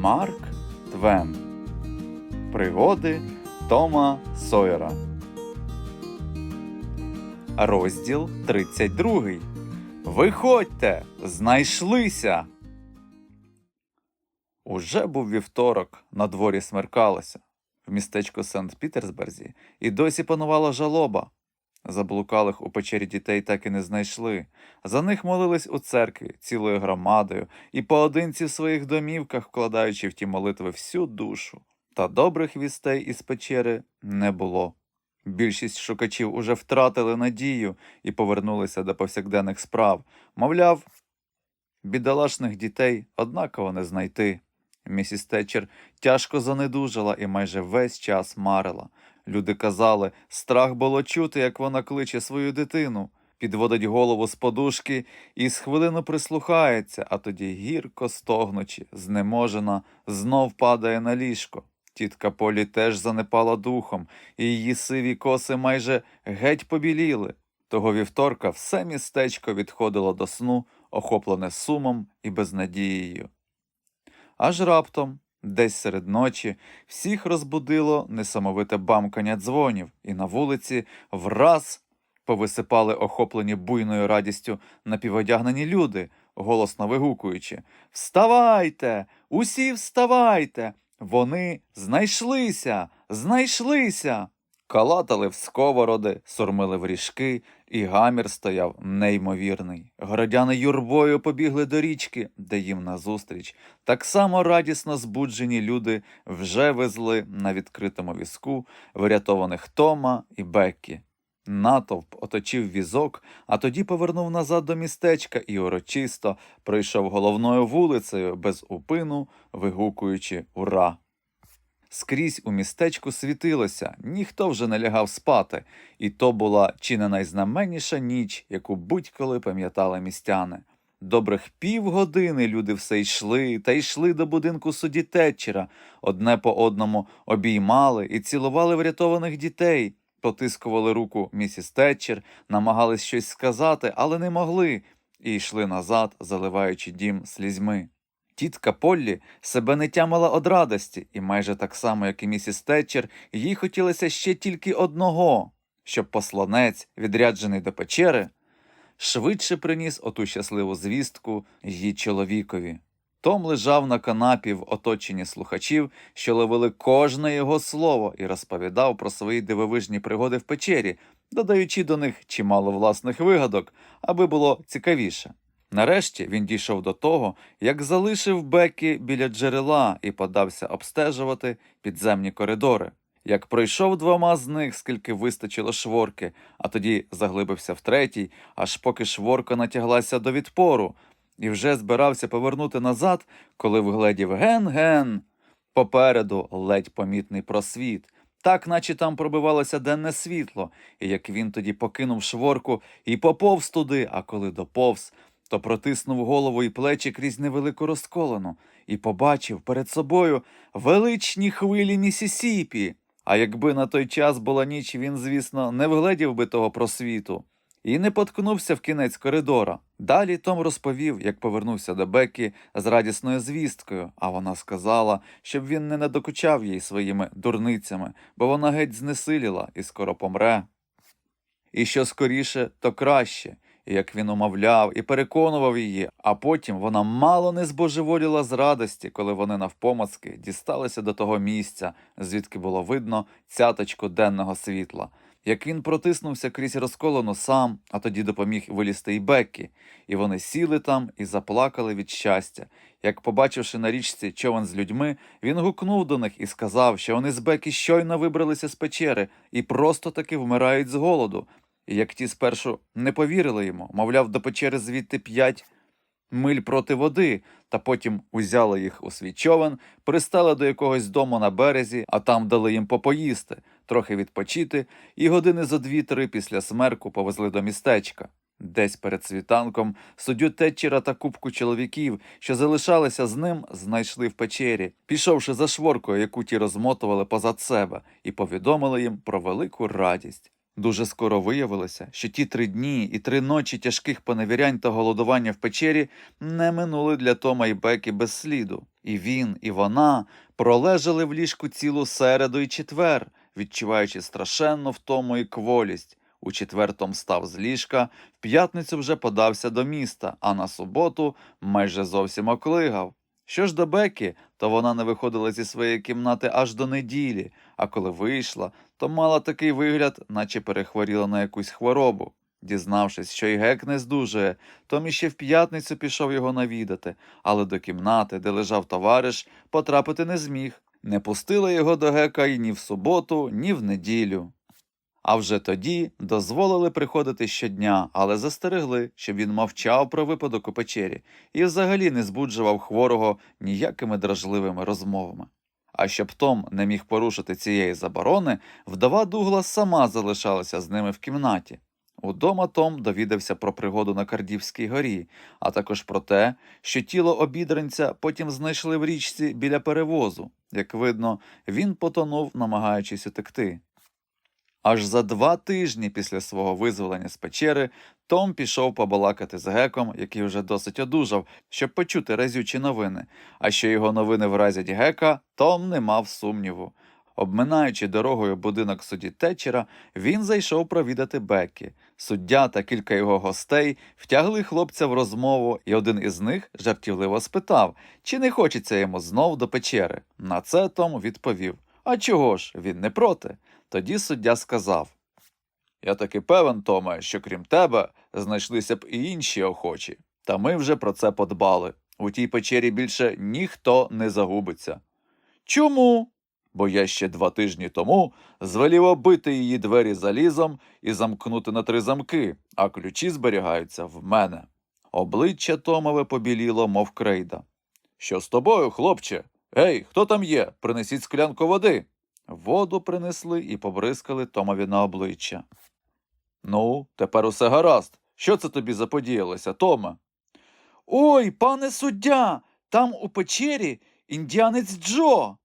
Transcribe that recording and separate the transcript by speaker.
Speaker 1: Марк Твен. Пригоди Тома Сойера. Розділ 32. Виходьте! Знайшлися! Уже був вівторок, на дворі смеркалося. В містечку Санкт-Пітерсберзі і досі панувала жалоба. Заблукалих у печері дітей так і не знайшли. За них молились у церкві цілою громадою і поодинці в своїх домівках, вкладаючи в ті молитви всю душу. Та добрих вістей із печери не було. Більшість шукачів уже втратили надію і повернулися до повсякденних справ. Мовляв, бідолашних дітей однаково не знайти. Місіс Тетчер тяжко занедужала і майже весь час марила. Люди казали, страх було чути, як вона кличе свою дитину, підводить голову з подушки і з хвилину прислухається, а тоді гірко стогнучи, знеможена, знов падає на ліжко. Тітка Полі теж занепала духом, і її сиві коси майже геть побіліли. Того вівторка все містечко відходило до сну, охоплене сумом і безнадією. Аж раптом, десь серед ночі, всіх розбудило несамовите бамкання дзвонів, і на вулиці враз повисипали охоплені буйною радістю напіводягнені люди, голосно вигукуючи Вставайте! Усі вставайте! Вони знайшлися! Знайшлися! Калатали в сковороди, сурмили в ріжки, і гамір стояв неймовірний. Городяни юрбою побігли до річки, де їм назустріч. Так само радісно збуджені люди вже везли на відкритому візку врятованих Тома і Беккі. Натовп оточив візок, а тоді повернув назад до містечка і урочисто пройшов головною вулицею без упину, вигукуючи Ура! Скрізь у містечку світилося, ніхто вже не лягав спати, і то була чи не найзнаменніша ніч, яку будь-коли пам'ятали містяни. Добрих півгодини люди все йшли та йшли до будинку судді Тетчера, одне по одному обіймали і цілували врятованих дітей, потискували руку місіс Тетчер, намагались щось сказати, але не могли, і йшли назад, заливаючи дім слізьми. Тітка Поллі себе не тямила од радості, і майже так само, як і місіс Тетчер, їй хотілося ще тільки одного, щоб посланець, відряджений до печери, швидше приніс оту щасливу звістку її чоловікові. Том лежав на канапі в оточенні слухачів, що ловили кожне його слово, і розповідав про свої дивовижні пригоди в печері, додаючи до них чимало власних вигадок, аби було цікавіше. Нарешті він дійшов до того, як залишив Бекі біля джерела і подався обстежувати підземні коридори. Як пройшов двома з них, скільки вистачило шворки, а тоді заглибився в третій, аж поки шворка натяглася до відпору, і вже збирався повернути назад, коли вгледів ген-ген. Попереду ледь помітний просвіт, так наче там пробивалося денне світло, і як він тоді покинув шворку і поповз туди, а коли доповз, то протиснув голову і плечі крізь невелику розколену і побачив перед собою величні хвилі Місісіпі. А якби на той час була ніч, він, звісно, не вгледів би того просвіту і не поткнувся в кінець коридора. Далі Том розповів, як повернувся до Бекі з радісною звісткою, а вона сказала, щоб він не надокучав їй своїми дурницями, бо вона геть знесиліла і скоро помре. І що скоріше, то краще. Як він умовляв і переконував її, а потім вона мало не збожеволіла з радості, коли вони навпомацки дісталися до того місця, звідки було видно цяточку денного світла. Як він протиснувся крізь розколену сам, а тоді допоміг вилізти і Беккі, і вони сіли там і заплакали від щастя. Як, побачивши на річці човен з людьми, він гукнув до них і сказав, що вони з Бекі щойно вибралися з печери і просто таки вмирають з голоду. І як ті спершу не повірили йому, мовляв, до печери звідти п'ять миль проти води, та потім узяли їх у свій човен, пристали до якогось дому на березі, а там дали їм попоїсти, трохи відпочити, і години зо дві-три після смерку повезли до містечка. Десь перед світанком суддю Тетчера та купку чоловіків, що залишалися з ним, знайшли в печері, пішовши за шворкою, яку ті розмотували позад себе, і повідомили їм про велику радість. Дуже скоро виявилося, що ті три дні і три ночі тяжких поневірянь та голодування в печері не минули для Тома і Бекі без сліду. І він, і вона пролежали в ліжку цілу середу і четвер, відчуваючи страшенну втому і кволість. У четвер Том став з ліжка, в п'ятницю вже подався до міста, а на суботу майже зовсім оклигав. Що ж до Бекі, то вона не виходила зі своєї кімнати аж до неділі, а коли вийшла, то мала такий вигляд, наче перехворіла на якусь хворобу. Дізнавшись, що й гек не здужує, Том іще в п'ятницю пішов його навідати, але до кімнати, де лежав товариш, потрапити не зміг. Не пустили його до гека й ні в суботу, ні в неділю. А вже тоді дозволили приходити щодня, але застерегли, щоб він мовчав про випадок у печері і взагалі не збуджував хворого ніякими дражливими розмовами. А щоб Том не міг порушити цієї заборони, вдова Дуглас сама залишалася з ними в кімнаті. Удома Том довідався про пригоду на Кардівській горі, а також про те, що тіло обідренця потім знайшли в річці біля перевозу. Як видно, він потонув, намагаючись утекти. Аж за два тижні після свого визволення з печери Том пішов побалакати з геком, який вже досить одужав, щоб почути разючі новини. А що його новини вразять гека, Том не мав сумніву. Обминаючи дорогою будинок судді Тетчера, він зайшов провідати Беккі. Суддя та кілька його гостей втягли хлопця в розмову, і один із них жартівливо спитав, чи не хочеться йому знов до печери. На це Том відповів: А чого ж, він не проти. Тоді суддя сказав: Я таки певен, Томе, що крім тебе знайшлися б і інші охочі. Та ми вже про це подбали. У тій печері більше ніхто не загубиться. Чому? Бо я ще два тижні тому звелів оббити її двері залізом і замкнути на три замки, а ключі зберігаються в мене. Обличчя Томове побіліло, мов крейда. Що з тобою, хлопче? Гей, хто там є? Принесіть склянку води. Воду принесли і побризкали Томові на обличчя. Ну, тепер усе гаразд. Що це тобі заподіялося, Томе? Ой, пане суддя, там у печері індіанець Джо.